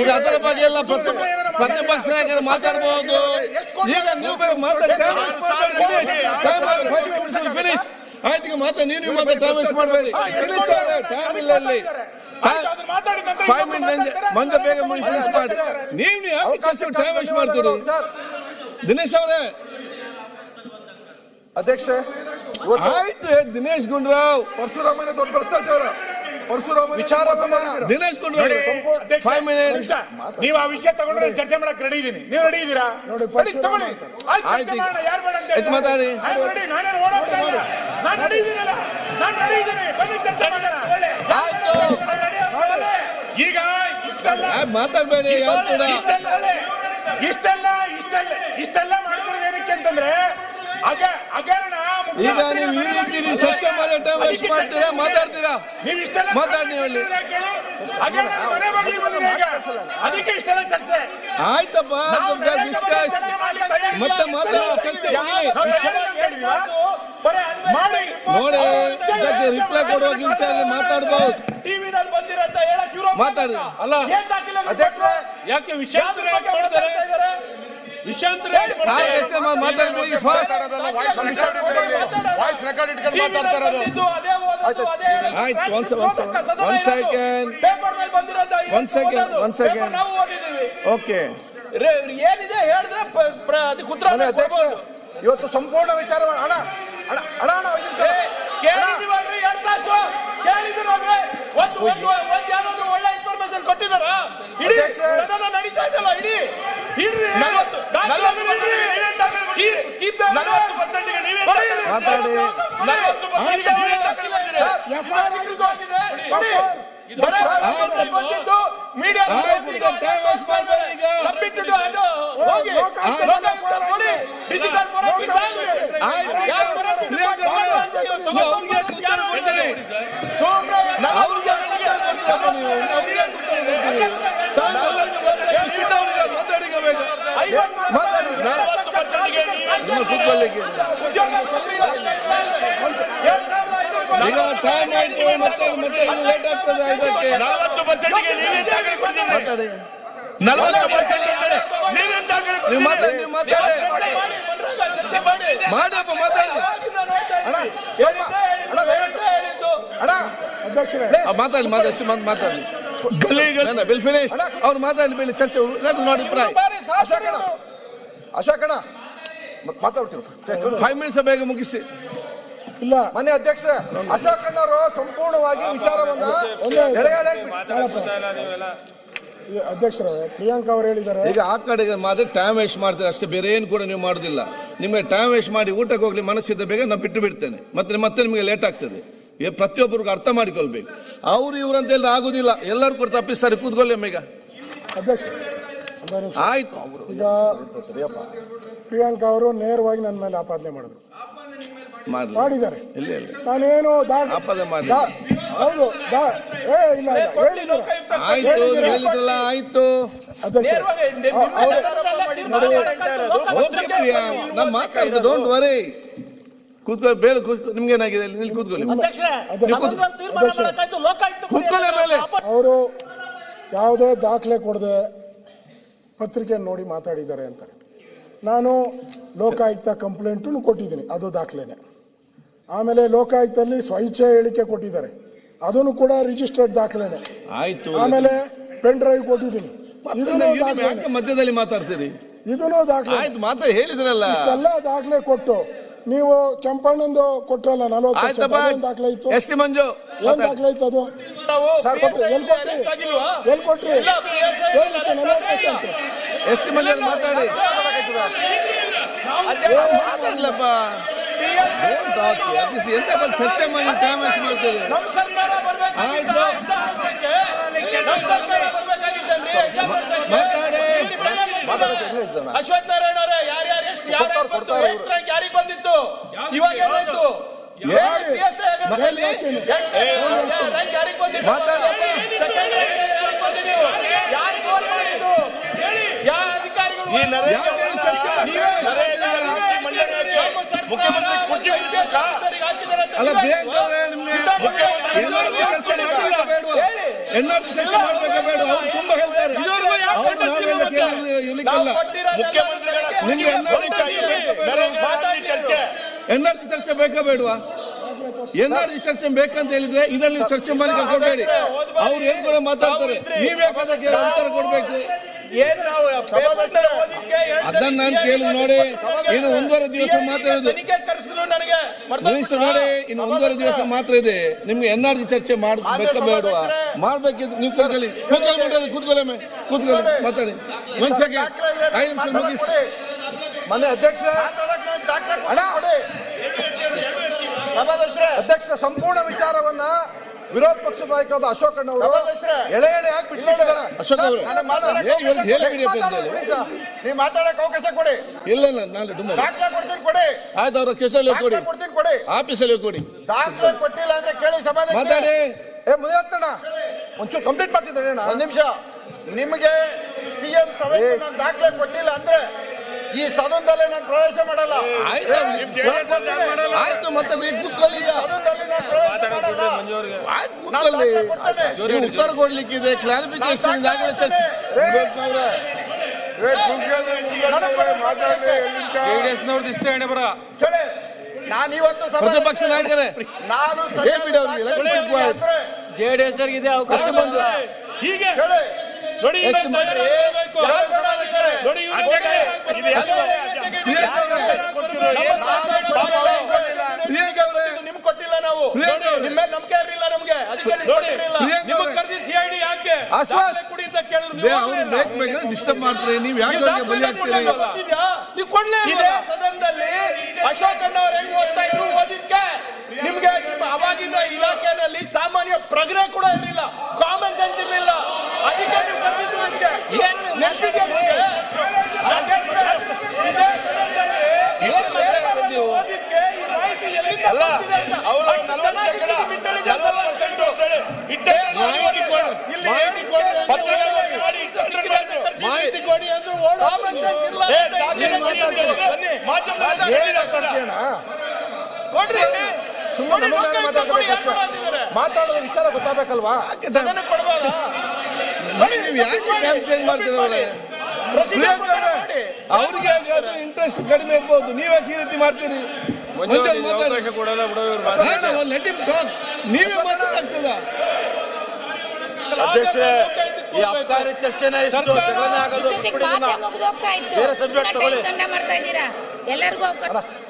ಈಗ ಅದರ ಬಗ್ಗೆ ಎಲ್ಲ ಪ್ರತಿ ಪ್ರತಿಪಕ್ಷ ನಾಯಕರು ಮಾತಾಡಬಹುದು ಈಗ ನೀವು ಫಿನಿಶ್ ಆಯ್ತು ಈಗ ಮಾತಾ ನೀವು ನೀವು ಮಾತಾಡಿ ಟೈಮ್ ವೇಸ್ಟ್ ಮಾಡಬೇಡಿ. ಟೈಮ್ ಇಲ್ಲ ಅಲ್ಲಿ. ಫೈವ್ ಮಿನಿಟ್ ಮಂಗ ಬೇಗ ಫಿನಿಶ್ ಮಾಡಿ. ನೀವು ನೀವು ಟೈಮ್ ವೇಸ್ಟ್ ಮಾಡ್ತೀರಿ? ದಿನೇಶ್ ಅವರೇ. ಅಧ್ಯಕ್ಷ ಆಯ್ತು ದಿನೇಶ್ ಗುಂಡ್ರಾವ್. ಪರಶುರಾಮನೇ ದೊಡ್ಡ ಭ್ರಷ್ಟಾಚಾರ. ವಿಚಾರವನ್ನ ದಿನೇಶ್ ಗುಂಡ್ರಾವ್ ಫೈವ್ ಮಿನಿಟ್ಸ್. ನೀವು ಆ ವಿಷಯ ತಗೊಂಡ್ರೆ ಚರ್ಚೆ ಮಾಡಕ್ ರೆಡಿ ಇದೀನಿ. ನೀವು ರೆಡಿ ಇದೀರಾ? ನೋಡಿ, ತಗೊಳ್ಳಿ. ಆಯ್ತು. ಯಾರು ಬೇಡ ಅಂತ ಆಯ್ತು, ಮಾತಾಡಿ. ರೆಡಿ ನಾನೇನು ಓಡೋಗ್ತಾ ಇಲ್ಲ. ನಾನು ರೆಡಿ ಇದ್ದೀನಲ್ಲ ನಾನು ರೆಡಿ ಇದ್ದೀನಿ ಬನ್ನಿ ಚರ್ಚೆ ಮಾಡೋಣ. ಆಯ್ತು. ಈಗ ಇಷ್ಟೆಲ್ಲ ಮಾತಾಡಬೇಡಿ ಯಾರು ಕೂಡ. ಇಷ್ಟೆಲ್ಲ ಇಷ್ಟೆಲ್ಲ ಇಷ್ಟೆಲ್ಲ ಇಷ್ಟೆಲ್ಲ ಮಾಡ್ತಿರೋದು ಏನಕ್ಕೆ ಅಂತಂದ್ರೆ ಅಗ ಹಗರಣ ಈಗ ನೀವು ಈ ರೀತಿ ನೀವು ಚರ್ಚೆ ಮಾಡೋ ಟೈಮ್ ವೇಸ್ಟ್ ಮಾಡ್ತೀರಾ ಮಾತಾಡ್ತೀರಾ? ನೀವು ಇಷ್ಟ ಮಾತಾಡಿ ಅದಕ್ಕೆ ಇಷ್ಟೆಲ್ಲ ಚರ್ಚೆ. ಆಯ್ತಪ್ಪ ಡಿಸ್ಕಸ್ ಮತ್ತೆ ಮಾತಾಡೋ ಚರ್ಚೆ ನೋಡಿ ಇದಕ್ಕೆ ರಿಪ್ಲೈ ಕೊಡುವ ವಿಚಾರದಲ್ಲಿ ಟಿವಿನಲ್ಲಿ ಹೇಳಕ್ ಮಾತಾಡಿ. ಅಲ್ಲ ಅಧ್ಯಕ್ಷ ಯಾಕೆ ವಿಷಯ ವಿಷಾಂತರ ವಾಯ್ಸ್ ರೆಕಾರ್ಡ್ ಇಟ್ಕೊಂಡು ಮಾತಾಡ್ತಾ ಇರೋದು ಆಯ್ತು, ಓಕೆ ರೇ- ಏನಿದೆ ಹೇಳಿದ್ರೆ ಅದಕ್ಕೆ ಉತ್ತರ ಇವತ್ತು ಸಂಪೂರ್ಣ ವಿಚಾರ ಅಣ್ಣ ಅಣ್ಣ ಅಣ್ಣ ಅಣ್ಣ ಕೇಳಿದೀವಲ್ರಿ ಎರಡ್ ತಾಸು ಕೇಳಿದಿರಲ್ರಿ ಒಂದು ಒಂದು ಒಂದ್ ಯಾರಾದ್ರೂ ಒಳ್ಳೆ ಇನ್ಫಾರ್ಮೇಶನ್ ಕೊಟ್ಟಿದಾರ ಇಡೀ ಅಧ್ಯಕ್ಷರೇ. ಸದನ ನಡೀತಾ ಇದೆಯಲ್ಲ ಇಡೀ ಇಡ್ರಿ ನಲವತ್ತು- ದಾಖಲೆ ನಲವತ್ತು ಇಡ್ರಿ. ಏನೇನ್ ದಾಖಲೆ Keep- keep the ನಲವತ್ತು ಪರ್ಸೆಂಟ್ಗೆ ನೀವೇ ಕೊಡಿ. ಮಾತಾಡಿ. ನಲವತ್ತು ಪರ್ಸೆಂಟ್ಗೆ ನೀವೇ ದಾಖಲೆ ಮಾಡಿದ್ದೀರಾ? ಅಧಿಕೃತವಾಗಿದೆ. ಕೊಡಿ. ಬರೀ ಆಯ್ತು. ಬಂದಿದ್ದು ಮೀಡಿಯಾ ಆಯ್ತು, ಈಗ time waste ಮಾಡ್ಬೇಡಿ ಈಗ. ಸಬ್ಮಿಟೆಡ್ ಅದು ಹೋಗಿ ಲೋಕಾಯುಕ್ತ ಲೋಕಾಯುಕ್ತ ಕೊಡಿ ಡಿಜಿಟಲ್ ಫೋರೆನ್ಸಿಕ್ ಆಗಲಿ ಆಯ್ತು ಈಗ ಯಾರು forensic ಪ್ರಿಯಾಂಕ ತಗೊಂಡು ಅವರೇ, ಅಂತ ನೀವು ತಗೊಂಡು ಅವ್ರಿಗೆ ಯಾಕೆ ಉತ್ತರ ಕೊಡ್ತೀರಿ ಸುಮ್ನೆ ಅವ್ರಿಗೆ ಯಾಕೆ ಉತ್ತರ ಕೊಡ್ತೀರಪ್ಪ ನೀವು ಅವ್ರಿಗೆ ಯಾಕೆ ಉತ್ತರ ಕೊಡ್ತೀರಿ ತಾವು ಎಲ್ಲರಿಗೂ ಮಾತಾಡಿ, ಇಷ್ಟಿದ್ದ ಅವ್ರಿಗೆ ಮಾತಾಡಿಗೆ ಬೇಕು. ಮಾತಾಡಿ ನಲವತ್ತು ಪರ್ಸೆಂಟ್ಗೆ ನೀವೇ ನಿಮ್ಮ ಕೂತ್ಕೊಳ್ಳಿಕ್ಕೆ ಈಗ ಟೈಮ್ ಆಯ್ತು ಮತ್ತೆ ಮತ್ತೆ ಲೇಟ್ ಆಗ್ತದೆ ಇದಕ್ಕೆ ನಲವತ್ತು ನೀವೇ ಕೊಡ್ತೀರಿ ಮಾತಾಡಿ. ನಲವತ್ತು ಪರ್ಸೆಂಟ್ಗೆ ನೀವೇ ದಾಖಲೆ ನೀವು ಮಾತಾಡಿ ನೀವು ಮಾತಾಡಿ. ಮಾಡಪ್ಪ ಮಾತಾಡಿ. ಅಣ್ಣ ಅಧ್ಯಕ್ಷರೇ. ಆ, ಮಾತಾಡಿ ಮಾತಾಡಿ ಮಾತು ಮಾತಾಡಿ. ಬಿಲ್ ಫಿನಿಶ್ ಅವ್ರು ಮಾತಾಡಿ ಬಿಲ್ ಚರ್ಚೆ ನೋಡಿ ಅಶೋಕಣ ಅಶೋಕ್ ಅಣ್ಣ ಅಶೋಕ್ ಅಣ್ಣ ಮ- ಮಾತಾಡ್ತೀನಿ ಫೈವ್ ಮಿನಿಟ್ಸ್ ಬೇಗ ಮುಗಿಸಿ. ಇಲ್ಲ. ಮನೆ ಅಧ್ಯಕ್ಷ ಅಶೋಕ್ ಅಣ್ಣವರು ಸಂಪೂರ್ಣವಾಗಿ ವಿಚಾರವನ್ನ ಅಧ್ಯಕ್ಷರ ಅಧ್ಯಕ್ಷರೇ ಪ್ರಿಯಾಂಕ ಅವರು ಹೇಳಿದ್ದಾರೆ. ಈಗ ಆ ಕಡೆಗೆ ಮಾತ್ರ ಟೈಮ್ ವೇಸ್ಟ್ ಮಾಡ್ತೀರಿ ಅಷ್ಟೇ ಬೇರೆ ಏನು ಕೂಡ ನೀವು ಮಾಡೋದಿಲ್ಲ. ನಿಮಗೆ ಟೈಮ್ ವೇಸ್ಟ್ ಮಾಡಿ ಊಟಕ್ಕೆ ಹೋಗ್ಲಿ ಮನಸ್ಸಿದ್ದ ಬೇಗ ನಾನು ಬಿಟ್ಟು ಬಿಡ್ತೇನೆ. ಮತ್ತೆ ಮತ್ತೆ ನಿಮಗೆ ಲೇಟ್ ಆಗ್ತದೆ. ಈಗ ಪ್ರತಿಯೊಬ್ಬರಿಗೂ ಅರ್ಥ ಮಾಡಿಕೊಳ್ಬೇಕು. ಅವ್ರು ಇವ್ರು ಅಂತ ಹೇಳಿದ್ರೆ ಆಗುದಿಲ್ಲ. ಎಲ್ಲರೂ ಕೂಡ ತಪ್ಪಿಸ್ತಾರೆ ಕೂತ್ಕೊಳ್ಳಿ ಅಮ್ಮ ಈಗ. ಅಧ್ಯಕ್ಷ. ಆಯ್ತು. ಈಗ ಪ್ರಿಯಾಂಕ ಅವರು ನೇರವಾಗಿ ನನ್ನ ಮೇಲೆ ಆಪಾದನೆ ಮಾಡಿದ್ರು. ಮಾಡ್ಲಿ. ಮಾಡಿದ್ದಾರೆ. ಇಲ್ಲ ಇಲ್ಲ. ನಾನೇನು ದಾಖ ಆಪಾದನೆ ಮಾಡಿ ದಾ- ಹೌದು ದಾ ಏ ಇಲ್ಲ ಇಲ್ಲ. ಹೇಳಿದ್ದಾರೆ? ಆಯ್ತು ನೀವು ಹೇಳಿದ್ರಲ್ಲ ಆಯ್ತು. ಅಧ್ಯಕ್ಷ ಓಕೆ ಪ್ರಿಯಾ ನಮ್ಮ ಮಾತಾಡಿದ್ದು ಡೋಂಟ್ ವರಿ ಕೂತ್ಕೊಳ್ಳಿ ಬೇರೆ ಕೂತ್ಕೊ ನಿಮ್ಗೆ ಏನಾಗಿದೆ ಇಲ್ಲಿ ಕೂತ್ಕೊಳ್ಳಿ. ಮೇಲೆ ಅವರು ಯಾವುದೇ ದಾಖಲೆ ಕೊಡದೆ ಪತ್ರಿಕೆ ನೋಡಿ ಮಾತಾಡಿದ್ದಾರೆ ಅಂತಾರೆ. ನಾನು ಲೋಕಾಯುಕ್ತ ಕಂಪ್ಲೇಂಟು ಕೊಟ್ಟಿದ್ದೀನಿ ಅದು ದಾಖಲೆನೆ. ಆಮೇಲೆ ಲೋಕಾಯುಕ್ತಲ್ಲಿ ಸ್ವಇಚ್ಛೆ ಹೇಳಿಕೆ ಕೊಟ್ಟಿದ್ದಾರೆ ಅದನ್ನು ಕೂಡ ರಿಜಿಸ್ಟರ್ಡ್ ದಾಖಲೆನೆ. ಆಯ್ತು ಆಮೇಲೆ ಪೆನ್ ಡ್ರೈವ್ ಕೊಟ್ಟಿದ್ದೀನಿ. ಮಧ್ಯದಲ್ಲಿ ಮಾತಾಡ್ತೀರಿ? ಇದನ್ನು ದಾಖಲೆ. ಆಯ್ತು ಮಾತಾ ಹೇಳಿದ್ರಲ್ಲ. ಇಷ್ಟೆಲ್ಲ ದಾಖಲೆ ಕೊಟ್ಟು ನೀವು ಕೆಂಪಣ್ಣಂದು ಕೊಟ್ರಲ್ಲ ನಲವತ್ತು ದಾಖಲೆ ಇತ್ತು? ಎಷ್ಟು ಮಂಜು. ಏನ್ ದಾಖಲೆ ಇತ್ತು ಅದು? ಎಲ್ಲಿ ಕೊಟ್ರಿ? ಎಷ್ಟು ಮಂದಿ ಮಾತಾಡಿ. ಮಾತಾಡ್ಲಪ್ಪ. ಎಂತ ಚರ್ಚೆ ಮಾಡಿ ಟೈಮ್ ವೇಸ್ಟ್ ಬರ್ಬೇಕಾಗಿತ್ತು ಆಯ್ತು. ಮಾತಾಡಿ. ಅಶ್ವಥ್ ನಾರಾಯಣ ಅವರೇ ಯಾರ್ಯಾರು ಎಷ್ಟು ಯಾರಿಗೆ ಬಂದಿತ್ತು? ಇವಾಗ ಏನಾಯ್ತು ಎನ್ಆರ್ಸಿ ಚರ್ಚೆ ಮಾಡ್ಬೇಕಾ ಬೇಡ ಅವ್ರು ತುಂಬಾ ಹೇಳ್ತಾರೆ ಅವ್ರು ನಾವೆಲ್ಲ ಕೇಳಲಿಕ್ಕಿಲ್ಲ ನಿಮ್ಗೆ ಎನ್ಆರ್ಸಿ ಚರ್ಚೆ ಬೇಕಾ ಬೇಡವಾ ಎನ್ಆರ್ಜಿ ಚರ್ಚೆ ಬೇಕಂತ ಹೇಳಿದ್ರೆ ಇದರಲ್ಲಿ ಚರ್ಚೆ ಮಾಡಲಿಕ್ಕೆ ಕೊಡಬೇಡಿ. ಅವ್ರು ಏನ್ ಕೂಡ ಮಾತಾಡ್ತಾರೆ? ನೀವೇ ಪದಕ್ಕೆ ಅಂತರ ಕೊಡ್ಬೇಕು. ಏನ್ ನಾವು ಅದನ್ನ ನಾನು ಕೇಳಿ ನೋಡಿ ಇನ್ನು ಒಂದೂವರೆ ದಿವಸ ಮಾತ್ರ ಇದೆ. ನೋಡಿ ಇನ್ನು ಒಂದೂವರೆ ದಿವಸ ಮಾತ್ರ ಇದೆ. ನಿಮ್ಗೆ ಎನ್ಆರ್ಜಿ ಚರ್ಚೆ ಮಾಡಬೇಕಬೇಡ ಬೇಡವಾ ಮಾಡ್ಬೇಕಿದ್ರೆ ನೀವು ಕೂತ್ಕೊಳ್ಳಿ ಕೂತ್ಕೊಳ್ಳಿ ಮಾತಾಡಿ ಕೂತ್ಕೊಳ್ಳಿ ಮೇ ಕೂತ್ಕೊಳ್ಳಿ ಮಾತಾಡಿ. ಒಂದ್ ಸೆಕೆಂಡ್ ಐದು ನಿಮಿಷ ಮುಗಿಸಿ. ಮನೆ ಅಧ್ಯಕ್ಷ. ಅಧ್ಯಕ್ಷ ಸಂಪೂರ್ಣ ವಿಚಾರವನ್ನ ವಿರೋಧ ಪಕ್ಷದ ನಾಯಕರಾದ ಅಶೋಕ್ ಅಣ್ಣ ಅವರು ಎಳೆ ಎಳೆ ಯಾಕೆ ಬಿಚ್ಚಿಟ್ಟಿದ್ದಾರೆ. ಅಶೋಕ್ ಅವರು. ನೀವು ಮಾತಾಡಕ್ ಅವಕಾಶ ಕೊಡಿ. ಇಲ್ಲ ಇಲ್ಲ ನಾನು ಡುಮ್ಮ ದಾಖಲೆ ಕೊಡ್ತೀನಿ ಕೊಡಿ. ಆಯ್ತು ಅವ್ರ ಕೆಸಲ್ಲಿ ಕೊಡಿ. ಕೊಡ್ತೀನಿ ಕೊಡಿ. ಆಫೀಸಲ್ಲಿ ಕೊಡಿ. ದಾಖಲೆ ಕೊಟ್ಟಿಲ್ಲ ಅಂದ್ರೆ ಕೇಳಿ ಸಮಾಧಾನ ಮಾತಾಡಿ. ಏ ಮುದಿಯತ್ತಣ್ಣ ಒಂಚೂರು ಕಂಪ್ಲೀಟ್ ಮಾಡ್ತಿದ್ದಾರೆ ಅಣ್ಣ ಒಂದು ನಿಮಿಷ. ನಿಮಗೆ ಸಿ ಎಂ ನಾನು ದಾಖಲೆ ಕೊಟ್ಟಿಲ್ಲ ಅಂದ್ರೆ ಈ ಸದನದಲ್ಲೇ ನಾನು ಪ್ರವೇಶ ಮಾಡಲ್ಲ. ಆಯ್ತು ಆಯ್ತು ಮತ್ತೆ ಕೂತ್ಕೊಳ್ಳಿ ಕೂತ್ಕೊಳ್ಳಿ ಕೊಡ್ತೇನೆ. ಉತ್ತರ ಕೊಡ್ಲಿಕ್ಕಿದೆ ಕ್ಲಾರಿಫಿಕೇಶನ್ ಚರ್ಚೆ ಕೊಡಿ, ಮಾತಾಡ್ಲಿ, ಬರ? ನಾನು ಇವತ್ತು ಪ್ರತಿಪಕ್ಷ ನಾಯಕರೇ. ನಾನು. ಜೆಡಿಎಸ್ ಇದೆ ಅವಕಾಶ. ಹೀಗೆ? ನೋಡಿ ನಿಮ್ಗೆ ಕೊಟ್ಟಿಲ್ಲ ನಾವು. ನಿಮ್ಮ ನಂಬಿಕೆ ಇರಲಿಲ್ಲ ಯಾಕೆ ಅಂತ ಕೇಳಿದ್ರು ಬೇ ನೀವು ಅವ್ರು ಕೊಡ್ಲಿಲ್ಲ. ಬೇಕು ಬೇಕಾದ್ರೆ ಡಿಸ್ಟರ್ಬ್ ಮಾಡ್ತಾರೆ ನೀವು ಯಾಕೆ ಅವ್ರಿಗೆ ಬಲಿ ಆಗ್ತೀರಿ ಗೊತ್ತಿದ್ಯಾ? ನೀವು ಕೊಡ್ಲೇ ಸದನದಲ್ಲಿ ಅಶೋಕ್ ಅಣ್ಣ ಅವ್ರು ಹೆಂಗ್ ಓದ್ತಾ ಇದ್ರು ಓದಿದ್ಕೆ? ನಿಮ್ಗೆ ನಿಮ್ಮ ಅವಾಗಿನ ಇಲಾಖೆನಲ್ಲಿ ಸಾಮಾನ್ಯ ಪ್ರಜ್ಞೆ ಕೂಡ ಇರಲಿಲ್ಲ ಕಾಮನ್ ಸೆನ್ಸ್ ಇರಲಿಲ್ಲ ಅದಕ್ಕೆ ನೀವು ಕರೆದಿದ್ದು ನಿಮ್ಗೆ ನೆನಪಿಗೆ ನಿಮ್ಗೆ ಅಧ್ಯಕ್ಷರೇ, ಇದೇ ಸದನದಲ್ಲಿ ಓದಿದ್ಕೆ ಈ ಮಾಹಿತಿ ಎಲ್ಲಿಂದ ಬಂದಿದೆ ಅಂತ. ಅಷ್ಟು ಚೆನ್ನಾಗಿದೆ ನಿಮ್ಮ intelligence ಅಲ್ಲ. ಇಲ್ಲಿ ಪತ್ರಕರ್ತರಿಗೆ ಮಾಡಿ ಇಟ್ಟು ಮಾಹಿತಿ ಕೊಡಿ ಅಂದ್ರೆ ಕಾಮನ್ ಸೆನ್ಸ್ ಇಲ್ಲ ಅಂತ ಇಲ್ಲಿ ಬನ್ನಿ. ಮಾಧ್ಯಮದಲ್ಲಿ ಏನ್ ಮಾತಾಡ್ತೀಯ ಅಣ್ಣ ಕೊಡ್ರಿ ಸುಮ್ಮನೆ ನೋಡಿ, ನಮ್ಮನ್ನ ಲೋಕಾಯುಕ್ತ ಕೊಡಿ, ಮಾತಾಡ್ಬೇಕಷ್ಟೇ ಯಾರು ಮಾಡಿದ್ದಾರೆ? ಮಾತಾಡೋದು ವಿಚಾರ ಗೊತ್ತಾಗಬೇಕಲ್ವಾ ಸದನಕ್ಕೆ ಕೊಡ್ಬೋದಾ? ನೀವು ಯಾಕೆ ಟೈಮ್ ಚೇಂಜ್ ಮಾಡ್ತೀರ ಅವರೇ ಪ್ರಸಿದ್ಧ ಪ್ರಿಯಾಂಕ್ ಪ್ರಕರಣ ಅವರೇ ಮಾಡಿ. ಅವ್ರಿಗೆ ಇಂಟ್ರೆಸ್ಟ್ ಕಡಿಮೆ ಇರ್ಬೋದು. ನೀವ್ಯಾಕೆ ಈ ರೀತಿ ಮಾಡ್ತೀರಿ. ಮಾತಾಡಿ. ನೀವೇ ಮಾತಾಡ್ತದ ಅಧ್ಯಕ್ಷರೇ, ಈ ಅಬ್ಕಾರಿ ಚರ್ಚೆನ ಇತ್ತು. ಬೇರೆ ಸಬ್ಜೆಕ್ಟ್ ತಗೊಳ್ಳಿ. ಟೈಮ್ ಮಾಡ್ತಾ ಇದ್ದೀರಾ? ಎಲ್ಲರಿಗೂ ಅವಕಾಶ